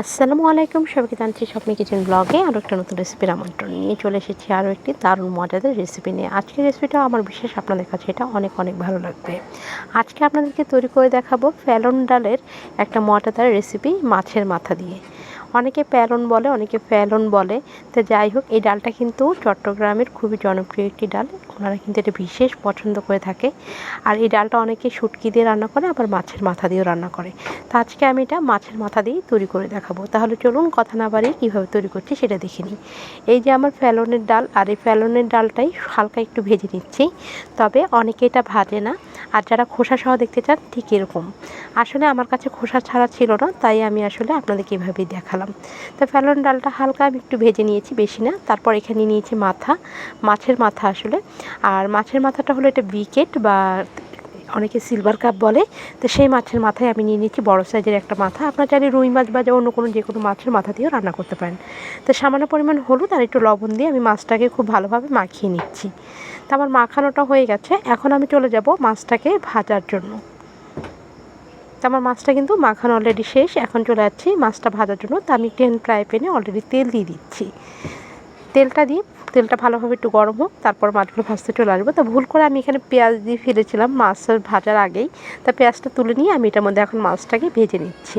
আসসালামু আলাইকুম, সবাইকে জানছি স্বপ্নে কিচেন ব্লগে আরও একটা নতুন রেসিপির আমন্ত্রণ নিয়ে চলে এসেছি আরও একটি দারুণ মজাদার রেসিপি নিয়ে। আজকের রেসিপিটা আমার বিশেষ আপনাদের কাছে, এটা অনেক অনেক ভালো লাগবে। আজকে আপনাদেরকে তৈরি করে দেখাবো ফ্যালন ডালের একটা মজাদার রেসিপি মাছের মাথা দিয়ে। অনেকে প্যালন বলে, অনেকে ফ্যালন বলে। তো যাই হোক, এই ডালটা কিন্তু চট্টগ্রামের খুবই জনপ্রিয় একটি ডাল। ওনারা কিন্তু এটা বিশেষ পছন্দ করে থাকে। আর এই ডালটা অনেকে শুটকি দিয়ে রান্না করে, আবার মাছের মাথা দিয়েও রান্না করে। তো আজকে আমি এটা মাছের মাথা দিয়েই তৈরি করে দেখাবো। তাহলে চলুন কথা না বাড়িয়ে কীভাবে তৈরি করছি সেটা দেখে নিই। এই যে আমার ফ্যালনের ডাল, আর এই ফ্যালনের ডালটাই হালকা একটু ভেজে নিচ্ছি। তবে অনেকে এটা ভাজে না। আর যারা খোসা সহ দেখতে চান, ঠিক এরকম। আসলে আমার কাছে খোসা ছাড়া ছিল না, তাই আমি আসলে আপনাদেরকে এভাবেই দেখালাম। তো ফ্যালন ডালটা হালকা আমি একটু ভেজে নিয়েছি, বেশি না। তারপর এখানে নিয়েছি মাথা, মাছের মাথা আসলে। আর মাছের মাথাটা হলো এটা বিকেট বা অনেকে সিলভার কাপ বলে। তো সেই মাছের মাথায় আমি নিয়ে নিচ্ছি বড় সাইজের একটা মাথা। আপনার চাইলে রুই মাছ বা অন্য কোনো যে কোনো মাছের মাথা দিয়েও রান্না করতে পারেন। তো সামান্য পরিমাণ হলুদ আর একটু লবণ দিয়ে আমি মাছটাকে খুব ভালোভাবে মাখিয়ে নিচ্ছি। তো আমার মাখানোটা হয়ে গেছে। এখন আমি চলে যাব মাছটাকে ভাজার জন্য। তো আমার মাছটা কিন্তু মাখানো অলরেডি শেষ। এখন চলে যাচ্ছি মাছটা ভাজার জন্য। তো আমি টেন ফ্রাই প্যানে অলরেডি তেল দিয়ে দিচ্ছি। তেলটা দিয়ে, তেলটা ভালোভাবে একটু গরম হোক, তারপর মাছগুলো ভাজতে চলে আসব। তো ভুল করে আমি এখানে পেঁয়াজ দিয়ে ফেলেছিলাম মাছ ভাজার আগেই। তা পেঁয়াজটা তুলে নিয়ে আমি এটার মধ্যে এখন মাছটাকে ভেজে নিচ্ছি।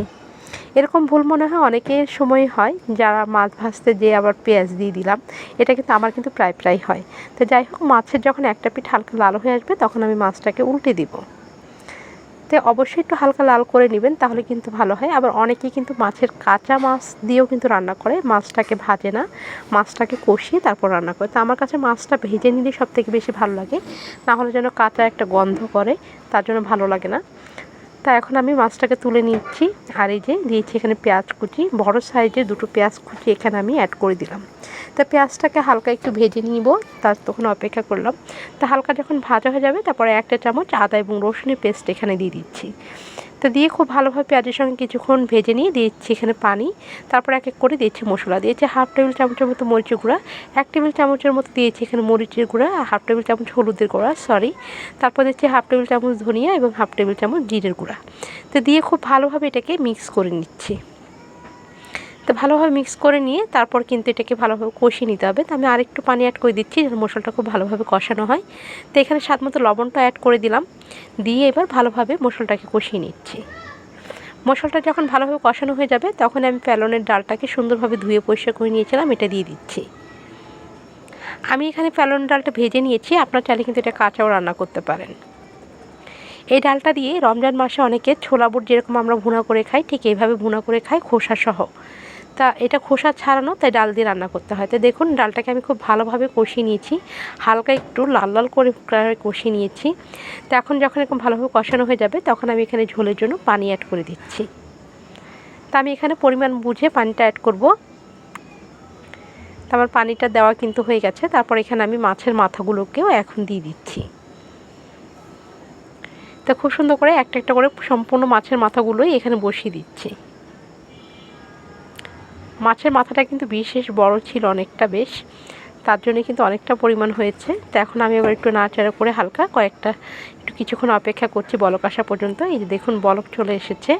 এরকম ভুল মনে হয় অনেকের সময় হয় যারা মাছ ভাজতে যে আবার পেঁয়াজ দিয়ে দিলাম। এটা কিন্তু আমার কিন্তু প্রায় প্রায় হয়। তো যাই হোক, মাছের যখন একটা পিঠ হালকা লাল হয়ে আসবে, তখন আমি মাছটাকে উল্টে দিব। তো অবশ্যই একটু হালকা লাল করে নেবেন, তাহলে কিন্তু ভালো হয়। আবার অনেকেই কিন্তু মাছের কাঁচা মাছ দিয়েও কিন্তু রান্না করে, মাছটাকে ভাজে না। মাছটাকে কষিয়ে তারপর রান্না করে। তো আমার কাছে মাছটা ভেজে নিলে সব থেকে বেশি ভালো লাগে। না হলে যেন কাঁচা একটা গন্ধ করে, তার জন্য ভালো লাগে না। তা এখন আমি মাছটাকে তুলে নিচ্ছি। আর এই যে দিয়েছি এখানে পেঁয়াজ কুচি। বড় সাইজে দুটো পেঁয়াজ কুচি এখানে আমি অ্যাড করে দিলাম। তা পেঁয়াজটাকে হালকা একটু ভেজে নিব। তার তখন অপেক্ষা করলাম। তা হালকা যখন ভাজা হয়ে যাবে, তারপরে একটা চামচ আদা এবং রসুনের পেস্ট এখানে দিয়ে দিচ্ছি। তো দিয়ে খুব ভালোভাবে পেঁয়াজের সঙ্গে কিছুক্ষণ ভেজে নিয়ে দিয়েছি এখানে পানি। তারপর এক এক করে দিয়েছি মশলা। দিয়েছি হাফ টেবিল চামচের মতো মরিচের গুঁড়া, এক টেবিল চামচের মতো দিয়েছি এখানে মরিচের গুঁড়া আর হাফ টেবিল চামচ হলুদের গুঁড়া সরি তারপর দিচ্ছি হাফ টেবিল চামচ ধনিয়া এবং হাফ টেবিল চামচ জিরের গুঁড়া। তো দিয়ে খুব ভালোভাবে এটাকে মিক্স করে নিচ্ছি। তো ভালোভাবে মিক্স করে নিয়ে তারপর কিন্তু এটাকে ভালোভাবে কষিয়ে নিতে হবে। তো আমি আরেকটু পানি অ্যাড করে দিচ্ছি যেন মশলাটা খুব ভালোভাবে কষানো হয়। তো এখানে স্বাদ মতো লবণটা অ্যাড করে দিলাম। দিয়ে এবার ভালোভাবে মশলাটাকে কষিয়ে নিচ্ছি। মশলাটা যখন ভালোভাবে কষানো হয়ে যাবে, তখন আমি প্যালনের ডালটাকে সুন্দরভাবে ধুয়ে পরিষ্কার করে নিয়েছিলাম, এটা দিয়ে দিচ্ছি। আমি এখানে প্যালন ডালটা ভেজে নিয়েছি, আপনার চাইলে কিন্তু এটা কাঁচাও রান্না করতে পারেন। এই ডালটা দিয়ে রমজান মাসে অনেকে ছোলা বুট যেরকম আমরা ভুনা করে খাই, ঠিক এইভাবে ভুনা করে খাই খোসা সহ। তা এটা খোসা ছাড়ানো, তাই ডাল দিয়ে রান্না করতে হয়। তো দেখুন, ডালটাকে আমি খুব ভালোভাবে কষিয়ে নিয়েছি। হালকা একটু লাল লাল করে কষিয়ে নিয়েছি। তো এখন যখন এরকম ভালোভাবে কষানো হয়ে যাবে, তখন আমি এখানে ঝোলের জন্য পানি অ্যাড করে দিচ্ছি। তা আমি এখানে পরিমাণ বুঝে পানিটা অ্যাড করব। তা আমার পানিটা দেওয়া কিন্তু হয়ে গেছে। তারপর এখানে আমি মাছের মাথাগুলোকেও এখন দিয়ে দিচ্ছি। তো খুব সুন্দর করে একটা একটা করে সম্পূর্ণ মাছের মাথাগুলোই এখানে বসিয়ে দিচ্ছি। মাছের মাথাটা কিন্তু বিশেষ বড় ছিল অনেকটা বেশ, তার জন্য কিন্তু অনেকটা পরিমাণ হয়েছে। তো এখন আমি আবার একটু নাড়াচাড়া করে হালকা কয়েকটা, একটু কিছুক্ষণ অপেক্ষা করছি বলক আসা পর্যন্ত। এই যে দেখুন বলক চলে এসেছে।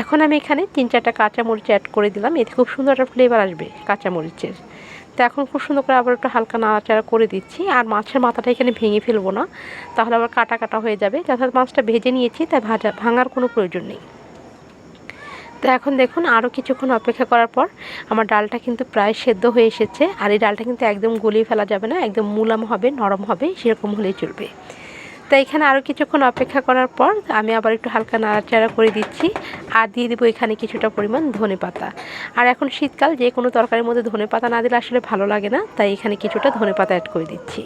এখন আমি এখানে তিন চারটা কাঁচামরিচ অ্যাড করে দিলাম। এতে খুব সুন্দর একটা ফ্লেভার আসবে কাঁচামরিচের। তো এখন খুব সুন্দর করে আবার একটু হালকা নাড়াচাড়া করে দিচ্ছি। আর মাছের মাথাটা এখানে ভেঙে ফেলব না, তাহলে আবার কাটা কাটা হয়ে যাবে। যথাযথ মাছটা ভেজে নিয়েছি, তাই ভাজা, ভাঙার কোনো প্রয়োজন নেই। তো এখন দেখুন আরও কিছুক্ষণ অপেক্ষা করার পর আমার ডালটা কিন্তু প্রায় সেদ্ধ হয়ে এসেছে। আর এই ডালটা কিন্তু একদম গলিয়ে ফেলা যাবে না, একদম মুলাম হবে, নরম হবে, সেরকম হলেই চলবে। তো এখানে আরও কিছুক্ষণ অপেক্ষা করার পর আমি আবার একটু হালকা নাড়াচাড়া করে দিচ্ছি আর দিয়ে দেবো এখানে কিছুটা পরিমাণ ধনে পাতা। আর এখন শীতকাল, যে কোনো তরকারির মধ্যে ধনে পাতা না দিলে আসলে ভালো লাগে না, তাই এখানে কিছুটা ধনে পাতা অ্যাড করে দিচ্ছি।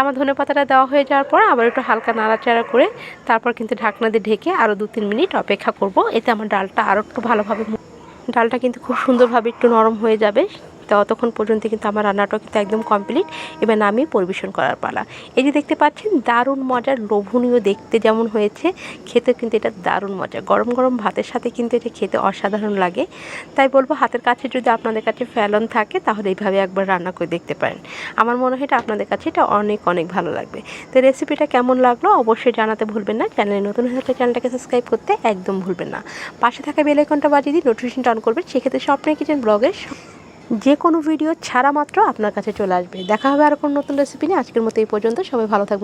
আমার ধনে পাতাটা দেওয়া হয়ে যাওয়ার পর আবার একটু হালকা নাড়াচাড়া করে তারপর কিন্তু ঢাকনা দিয়ে ঢেকে আরও দু তিন মিনিট অপেক্ষা করব। এতে আমার ডালটা আরও একটু ভালোভাবে ডালটা কিন্তু খুব সুন্দরভাবে একটু নরম হয়ে যাবে। ততক্ষণ পর্যন্ত কিন্তু আমার রান্নাটা কিন্তু একদম কমপ্লিট এবার আমি পরিবেশন করার পালা। এই যে দেখতে পাচ্ছেন, দারুণ মজার লোভনীয় দেখতে যেমন হয়েছে খেতে কিন্তু এটা দারুণ মজা। গরম গরম ভাতের সাথে কিন্তু এটা খেতে অসাধারণ লাগে। তাই বলব হাতের কাছে যদি আপনাদের কাছে ফ্যালন থাকে, তাহলে এইভাবে একবার রান্না করে দেখতে পারেন। আমার মনে হয় এটা আপনাদের কাছে এটা অনেক অনেক ভালো লাগবে। তো রেসিপিটা কেমন লাগল অবশ্যই জানাতে ভুলবেন না। চ্যানেলে নতুন হয়ে থাকলে চ্যানেলটাকে সাবস্ক্রাইব করতে একদম ভুলবেন না। পাশে থাকা বেল আইকনটা বাজিয়ে দিয়ে নোটিফিকেশনটা অন করবেন। সেক্ষেত্রে স্বপ্নের কিচেন ব্লগের যে কোনো ভিডিও ছাড়া মাত্র আপনার কাছে চলে আসবে। দেখা হবে আর কোনো নতুন রেসিপি নিয়ে। আজকের মতো এই পর্যন্ত। সবাই ভালো থাকবে